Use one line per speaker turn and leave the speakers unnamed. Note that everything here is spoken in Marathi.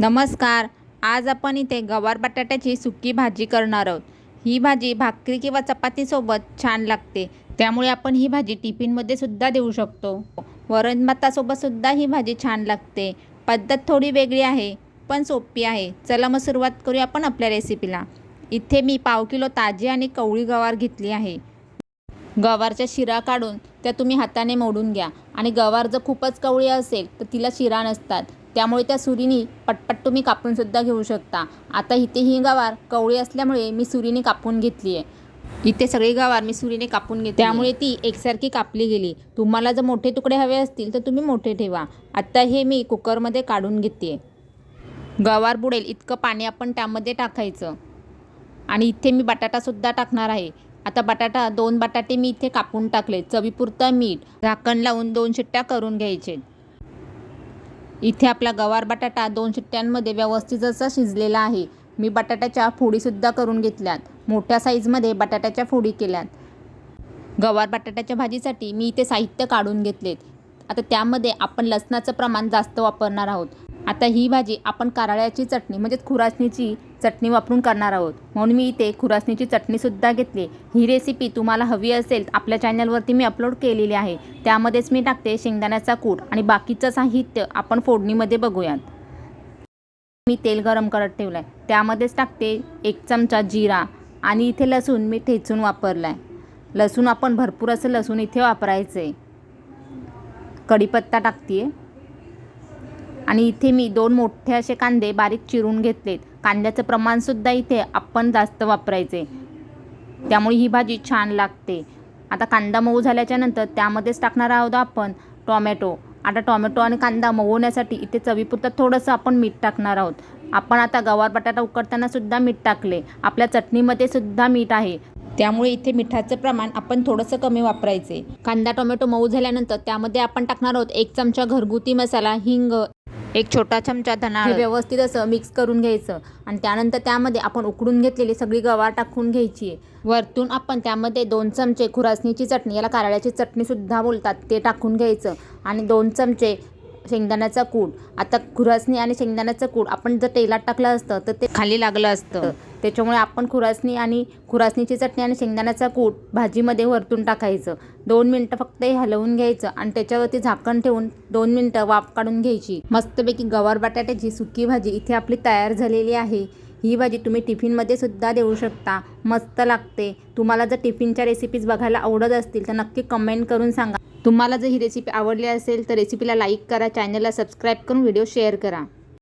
नमस्कार. आज आपण इथे गवार बटाट्याची सुकी भाजी करणार आहोत. ही भाजी भाकरी किंवा चपातीसोबत छान लागते. त्यामुळे आपण ही भाजी टिफिनमध्ये सुद्धा देऊ शकतो. वरण भातासोबत सुद्धा ही भाजी छान लागते. पद्धत थोडी वेगळी आहे पण सोपी आहे. चला मग सुरुवात करूया आपण आपल्या रेसिपीला इथे मी पाव किलो ताजी आणि कवळी गवार घेतली आहे. गवारच्या शिरा काढून त्या तुम्ही हाताने मोडून घ्या. आणि गवार जर खूपच कवळी असेल तर तिला शिरा नसतात. त्यामुळे त्या सुरीनी पटपट तुम्ही कापूनसुद्धा घेऊ शकता. आता इथे ही गवार कवळी असल्यामुळे मी सुरीने कापून घेतली आहे इथे सगळी गवार मी सुरीने कापून घेतली त्यामुळे ती एकसारखी कापली गेली. तुम्हाला जर मोठे तुकडे हवे असतील तर तुम्ही मोठे ठेवा. आता हे मी कुकरमध्ये काढून घेते गवार बुडेल इतकं पाणी आपण त्यामध्ये टाकायचं. आणि इथे मी बटाटासुद्धा टाकणार आहे. आता बटाटा दोन बटाटे मी इथे कापून टाकले. चवीपुरतं मीठ झाकण लावून दोन शिट्ट्या करून घ्यायचे. इथे आपला गवार बटाटा दोन शिट्ट्यांमध्ये व्यवस्थित असा शिजलेला आहे. मी बटाट्याच्या फोडीसुद्धा करून घेतल्यात. मोठ्या साईजमध्ये बटाट्याच्या फोडी केल्यात. गवार बटाट्याच्या भाजीसाठी मी इथे साहित्य काढून घेतलेत. आता त्यामध्ये आपण लसणाचं प्रमाण जास्त वापरणार आहोत. आता ही भाजी आपण कारळ्याची चटणी म्हणजेच खुरासणीची चटणी वापरून करणार आहोत. म्हणून मी इथे खुरासणीची चटणीसुद्धा घेतली. ही रेसिपी तुम्हाला हवी असेल आपल्या चॅनलवरती मी अपलोड केलेली आहे. त्यामध्येच मी टाकते शेंगदाण्याचा कूट आणि बाकीचं साहित्य आपण फोडणीमध्ये बघूयात. मी तेल गरम करत ठेवलं आहे त्यामध्येच टाकते एक चमचा जिरा आणि इथे लसूण मी ठेचून वापरला आहे लसूण आपण भरपूर असं लसूण इथे वापरायचं आहे कढीपत्ता टाकते आणि इथे मी दोन मोठे असे कांदे बारीक चिरून घेतलेत. कांद्याचं प्रमाणसुद्धा इथे आपण जास्त वापरायचे. त्यामुळे ही भाजी छान लागते. आता कांदा मऊ झाल्याच्यानंतर त्यामध्येच टाकणार आहोत आपण टॉमॅटो. आता टॉमॅटो आणि कांदा मऊ होण्यासाठी इथे चवीपुरतं थोडंसं आपण मीठ टाकणार आहोत. आपण आता गवार बटाटा उकडताना सुद्धा मीठ टाकले. आपल्या चटणीमध्ये सुद्धा मीठ आहे. त्यामुळे इथे मिठाचं प्रमाण आपण थोडंसं कमी वापरायचे. कांदा टोमॅटो मऊ झाल्यानंतर त्यामध्ये आपण टाकणार आहोत एक चमचा घरगुती मसाला हिंग. एक छोटा चमचा धना हे व्यवस्थित असं मिक्स करून घ्यायचं. आणि त्यानंतर त्यामध्ये आपण उकडून घेतलेली सगळी गवार टाकून घ्यायची वरतून आपण त्यामध्ये दोन चमचे खुरासणीची चटणी याला कारळ्याची चटणीसुद्धा बोलतात ते टाकून घ्यायचं. आणि दोन चमचे शेंगदाण्याचा कूड आता खुरासणी आणि शेंगदाण्याचं कूड आपण जर तेलात टाकलं असतं तर ते खाली लागलं असतं. त्याच्यामुळे आपण खुरासणी आणि खुरासणीची चटणी आणि शेंगदाण्याचा कूट भाजीमध्ये वरतून टाकायचं. दोन मिनटं फक्त हे हलवून घ्यायचं आणि त्याच्यावरती झाकण ठेवून दोन मिनटं वाफ काढून घ्यायची. मस्तपैकी गवार बटाट्याची सुकी भाजी इथे आपली तयार झालेली आहे. ही भाजी तुम्ही टिफिनमध्ये सुद्धा देऊ शकता. मस्त लागते. तुम्हाला जर टिफिनच्या रेसिपीज बघायला आवडत असतील तर नक्की कमेंट करून सांगा. तुम्हाला जर ही रेसिपी आवडली असेल तर रेसिपीला लाईक करा चॅनलला सबस्क्राईब करून व्हिडिओ शेअर करा.